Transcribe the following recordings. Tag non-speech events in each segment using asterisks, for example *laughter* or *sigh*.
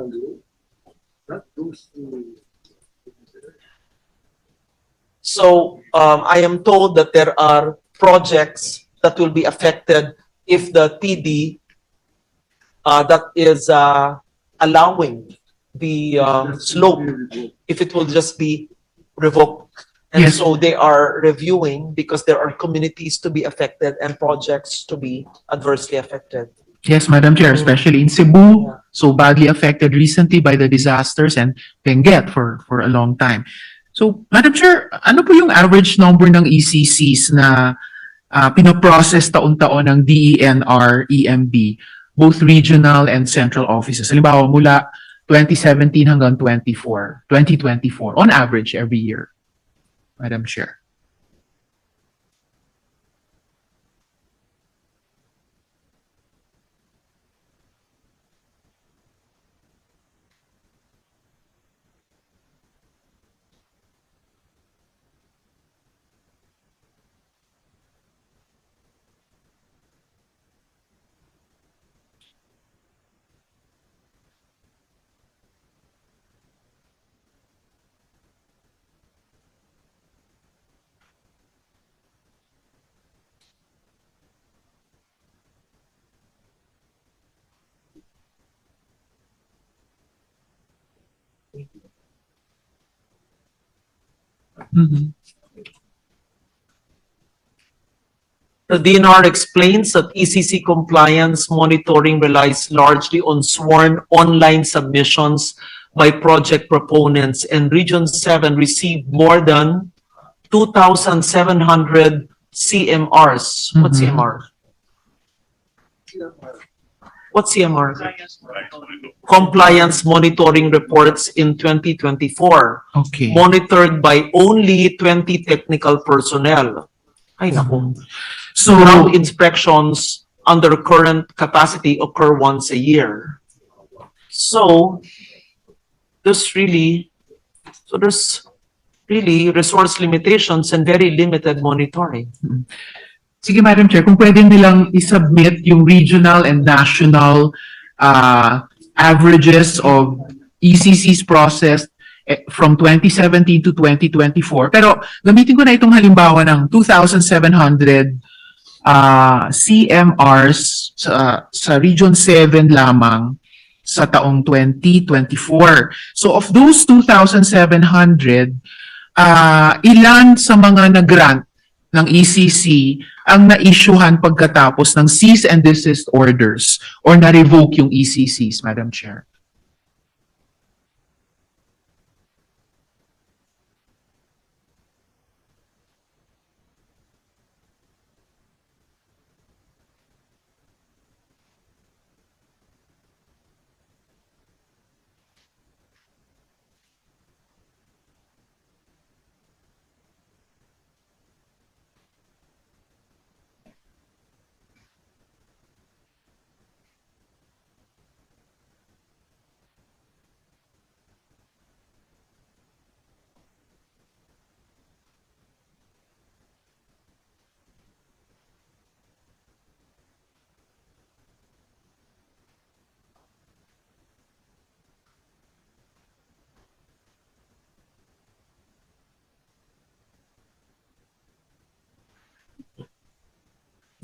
original rule, not those who. So um, I am told that there are projects that will be affected if the TD uh, that is uh, allowing the um, slope, if it will just be revoked. And Yes. so they are reviewing because there are communities to be affected and projects to be adversely affected. Yes, Madam Chair, especially in Cebu. So badly affected recently by the disasters and Benguet for, for a long time. So, Madam Chair, ano po yung average number ng ECCs na uh, pinoprocess taon-taon ng DENR, EMB, both regional and central offices? Halimbawa, mula 2017 hanggang 24, 2024, on average every year, Madam Chair. Mhm. The DNR explains that ECC compliance monitoring relies largely on sworn online submissions by project proponents and Region 7 received more than 2,700 CMRs. What's Mhm. CMR? What's CMR? Compliance monitoring reports in 2024 Okay. monitored by only 20 technical personnel. Ay, mm-hmm. naku. So, Ground inspections under current capacity occur once a year. So, there's really, so there's really resource limitations and very limited monitoring. Mm-hmm. Sige, Madam Chair, kung pwede nilang isubmit yung regional and national uh, averages of ECCs processed eh, from 2017 to 2024. Pero gamitin ko na itong halimbawa ng 2,700 uh, CMRs sa, sa Region 7 lamang sa taong 2024. So of those 2,700, uh, ilan sa mga nag-grant ng ECC ang na-issuehan pagkatapos ng cease and desist orders or na-revoke yung ECCs, Madam Chair?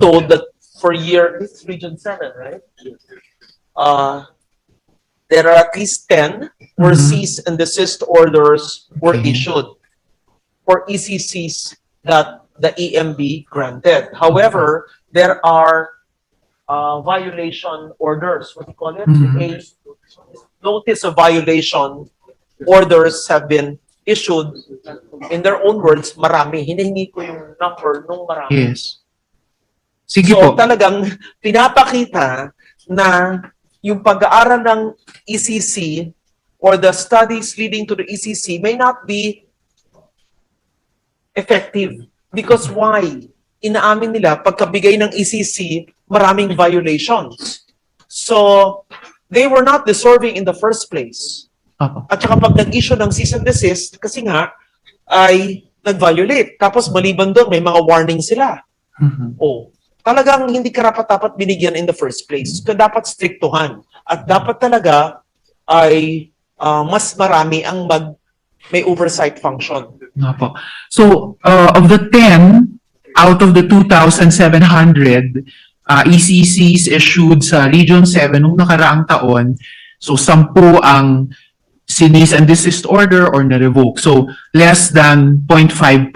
Told that for year, it's Region 7, right? Uh, there are at least 10 where Mhm. cease and desist orders were Okay. issued for ECCs that the EMB granted. However, there are uh, violation orders, what do you call it? Mhm. A notice of violation orders have been issued. In their own words, marami. Hinihingi ko yung number nung marami. Yes. Sige So po. talagang pinapakita na yung pag-aaral ng ECC or the studies leading to the ECC may not be effective. Because why? Inaamin nila pagkabigay ng ECC, maraming violations. So they were not deserving in the first place. At saka pag nag-issue ng cease and desist, kasi nga, ay nag-violate. Tapos maliban doon, may mga warning sila. Mhm. Oh, talagang hindi karapat dapat binigyan in the first place. So, dapat strictuhan. At dapat talaga ay ah, mas marami ang mag may oversight function. Nga po. So, uh, of the 10 out of the 2,700 uh, ECCs issued sa Region 7 nung nakaraang taon, so 10 ang sinis and desist order or na-revoke. So, less than 0.5%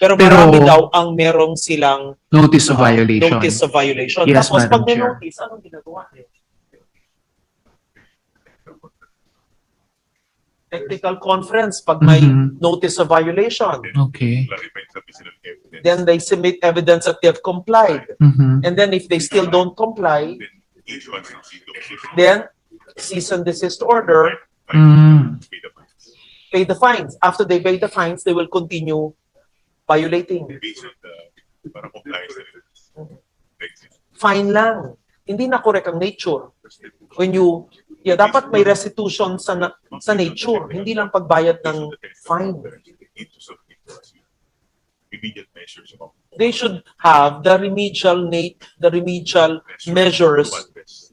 Pero, Pero- marami daw ang merong silang notice of ah, violation. notice of violation. Yes, Tapos Madam pag may Chair. notice, anong ginagawa niya? Technical conference pag may Mhm. notice of violation. Okay. clarify evidence. Then they submit evidence that they have complied. Mhm. And then if they still don't comply, Then cease and desist order, Mm. Pay the fines. pay the fines. After they pay the fines, they will continue violating. Para compliance na. Like, Fine lang. Hindi na correct ang nature. When you, yeah, dapat may restitution sa, na, sa nature. Hindi lang pagbayad ng fine. Immediate measures They should have the remedial nat, the remedial measures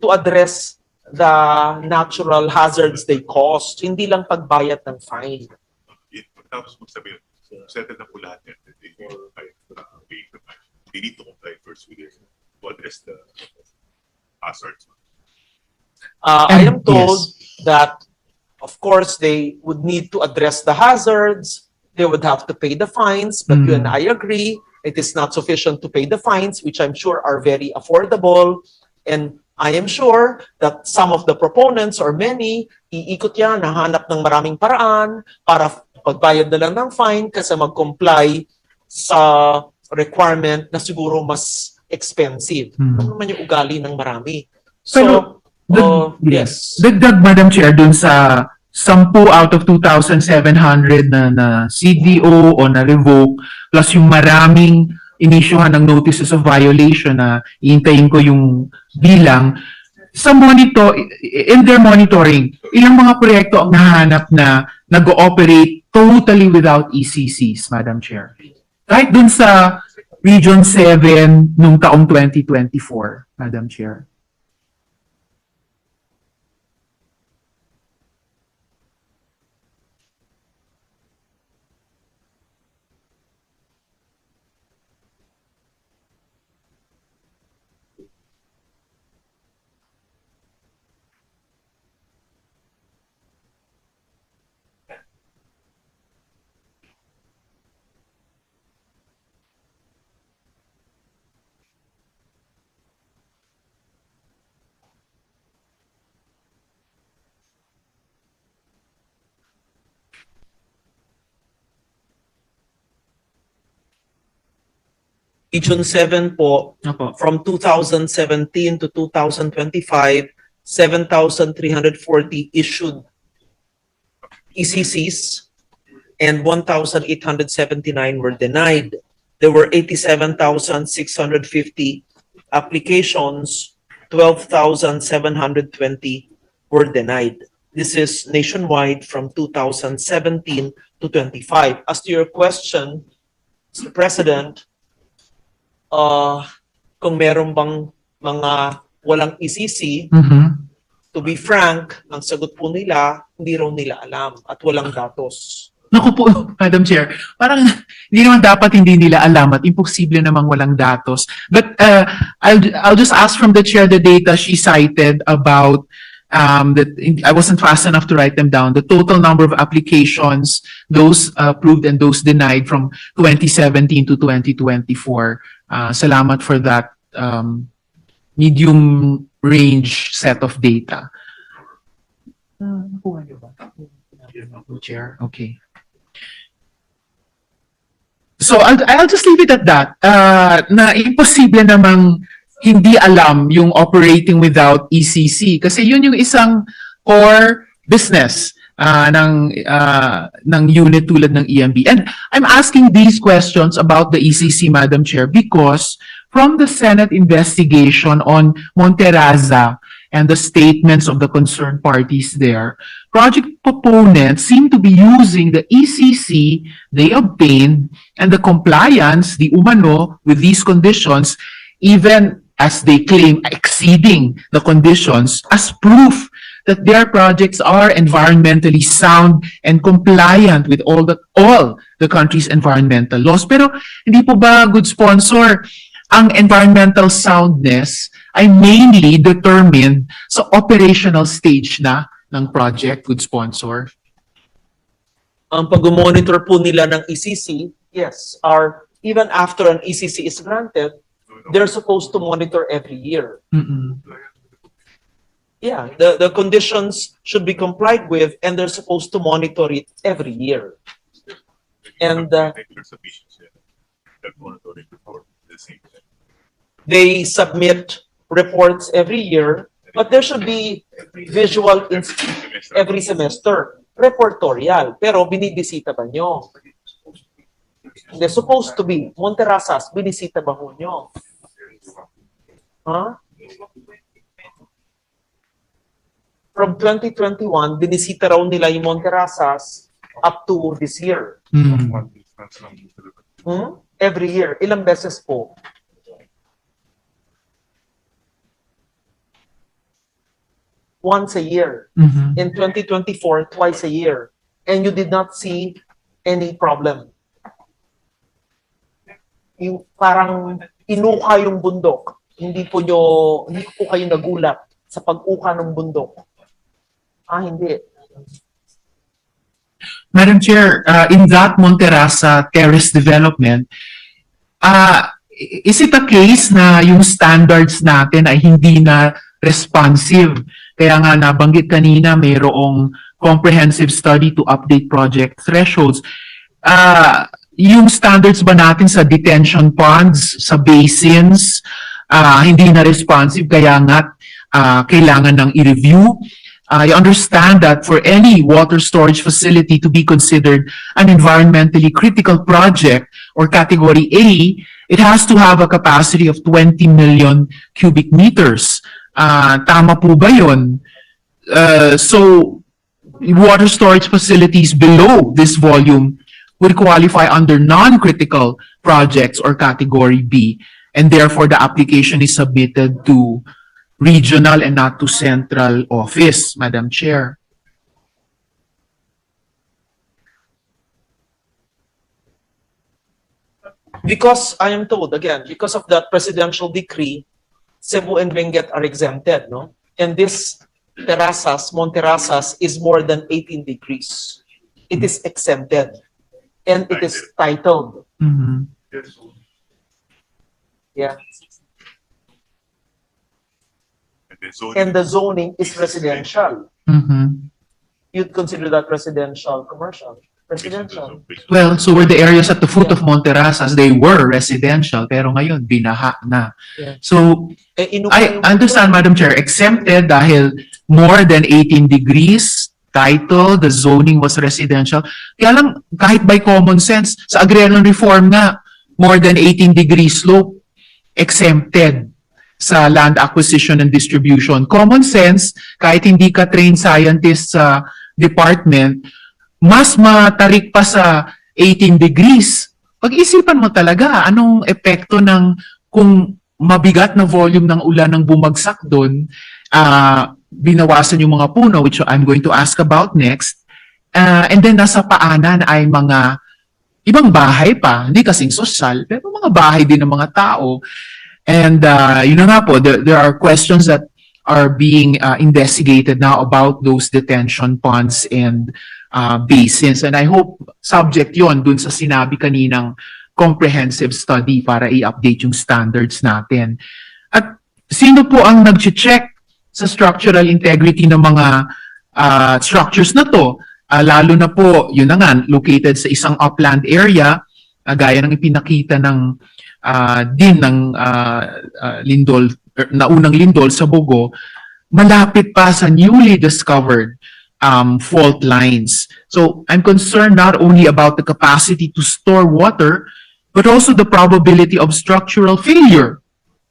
to address the natural hazards they caused. Hindi lang pagbayad ng fine. Tapos magsabi, kung settle na po lahat yan, they need to comply, uh, fine. They need to comply first with it to address the hazards. Uh, I am told that, of course, they would need to address the hazards. They would have to pay the fines, but you and Mm. I agree, it is not sufficient to pay the fines, which I'm sure are very affordable. And I am sure that some of the proponents or many, iikot yan, nahanap ng maraming paraan para pagbayad na lang ng fine kasi mag-comply sa requirement na siguro mas expensive. Hmm. Ano naman yung ugali ng marami? Pero, So, Dag- uh, yes. Dagdag, Madam Chair, dun sa 10 out of 2,700 na, na CDO o na revoke, plus yung maraming inisyuhan ng notices of violation na iintayin ko yung bilang, sa monitor, in their monitoring, ilang mga proyekto ang nahanap na nag-ooperate totally without ECCs, Madam Chair? Kahit dun sa Region 7 nung taong 2024, Madam Chair. Region 7 po, Opo. from 2017 to 2025, 7,340 issued ECCs and 1,879 were denied. There were 87,650 applications, 12,720 were denied. This is nationwide from 2017 to 25. As to your question, Mr. President, uh, kung meron bang mga walang ECC, Mhm. to be frank, ang sagot po nila, hindi raw nila alam at walang datos. Naku po, *laughs* Madam Chair, parang hindi naman dapat hindi nila alam at imposible namang walang datos. But uh, I'll, I'll just ask from the Chair the data she cited about um, that I wasn't fast enough to write them down. The total number of applications, those approved and those denied from 2017 to 2024. Uh, salamat for that um, medium range set of data. Uh, nakuha niyo ba? Chair, okay. So I'll, I'll just leave it at that. Uh, na imposible namang hindi alam yung operating without ECC kasi yun yung isang core business uh, ng uh, ng unit tulad ng EMB. And I'm asking these questions about the ECC, Madam Chair, because from the Senate investigation on Monteraza and the statements of the concerned parties there, project proponents seem to be using the ECC they obtained and the compliance, the umano, with these conditions, even as they claim exceeding the conditions as proof that their projects are environmentally sound and compliant with all the all the country's environmental laws. Pero hindi po ba good sponsor ang environmental soundness ay mainly determined sa operational stage na ng project, good sponsor? Ang pag-monitor po nila ng ECC, yes, are even after an ECC is granted, they're supposed to monitor every year. Mm-mm. Yeah, the, the conditions should be complied with and they're supposed to monitor it every year. And, uh. They submit reports every year, but there should be visual every semester, reportorial. Pero binibisita ba nyo? Hindi, supposed to be. Monterasas, binisita ba ho nyo? Huh? From 2021, binisita raw nila yung Monterasas up to this year. Mm. Hmm? Every year. Ilang beses po? Once a year. Mhm. In 2024, twice a year. And you did not see any problem. Yung parang inuka yung bundok. Hindi po nyo, hindi po kayo nagulat sa pag-uka ng bundok. Ah, hindi. Madam Chair, uh, in that Monterasa terrace development, uh, is it a case na yung standards natin ay hindi na responsive? Kaya nga nabanggit kanina mayroong comprehensive study to update project thresholds. Uh, yung standards ba natin sa detention ponds, sa basins, uh, hindi na responsive kaya nga uh, kailangan ng i-review? I understand that for any water storage facility to be considered an environmentally critical project or category A, it has to have a capacity of 20 million cubic meters. Ah, tama po ba yun? Uh, so, water storage facilities below this volume would qualify under non-critical projects or category B. And therefore, the application is submitted to regional and not to central office, Madam Chair. Because I am told, again, because of that presidential decree, Cebu and Benguet are exempted, no? And this terrazas, Monterasas, is more than 18 degrees. It is exempted. And it is titled, Mhm. yeah. And the zoning is residential. Mhm. You'd consider that residential, commercial, residential. Well, so were the areas at the foot of Monterasas, they were residential, pero ngayon, binaha na. Yeah. So, Eh, inupa I yung- understand, Madam Chair, exempted dahil more than 18 degrees, title, the zoning was residential. Kaya lang, kahit by common sense, sa agrarian reform nga, more than 18 degree slope, exempted sa land acquisition and distribution. Common sense, kahit hindi ka trained scientist sa department, mas matarik pa sa 18 degrees. Pag-isipan mo talaga, anong epekto ng kung mabigat na volume ng ulan ang bumagsak doon, ah, binawasan yung mga puno, which I'm going to ask about next, Ah, and then nasa paanan ay mga ibang bahay pa, hindi kasing sosyal, pero mga bahay din ng mga tao. And uh, yun na nga po, there, there are questions that are being uh, investigated now about those detention ponds and uh, basins. And I hope subject yon dun sa sinabi kaninang comprehensive study para i-update yung standards natin. At sino po ang nag-check sa structural integrity ng mga uh, structures na to? Ah, lalo na po, yun na nga, located sa isang upland area, ah, gaya ng ipinakita ng ah, din ng ah, ah, lindol, er, naunang lindol sa Bogo, malapit pa sa newly discovered um, fault lines. So I'm concerned not only about the capacity to store water, but also the probability of structural failure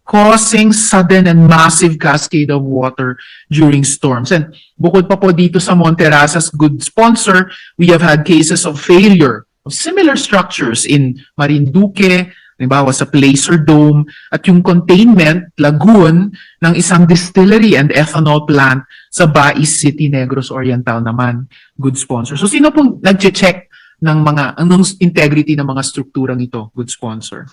causing sudden and massive cascade of water during storms. And bukod pa po dito sa Monterasas good sponsor, we have had cases of failure of similar structures in Marinduque, halimbawa sa Placer Dome, at yung containment, lagoon, ng isang distillery and ethanol plant sa Bais City, Negros Oriental naman. Good sponsor. So sino pong nag-check ng mga, anong integrity ng mga strukturang ito? Good sponsor.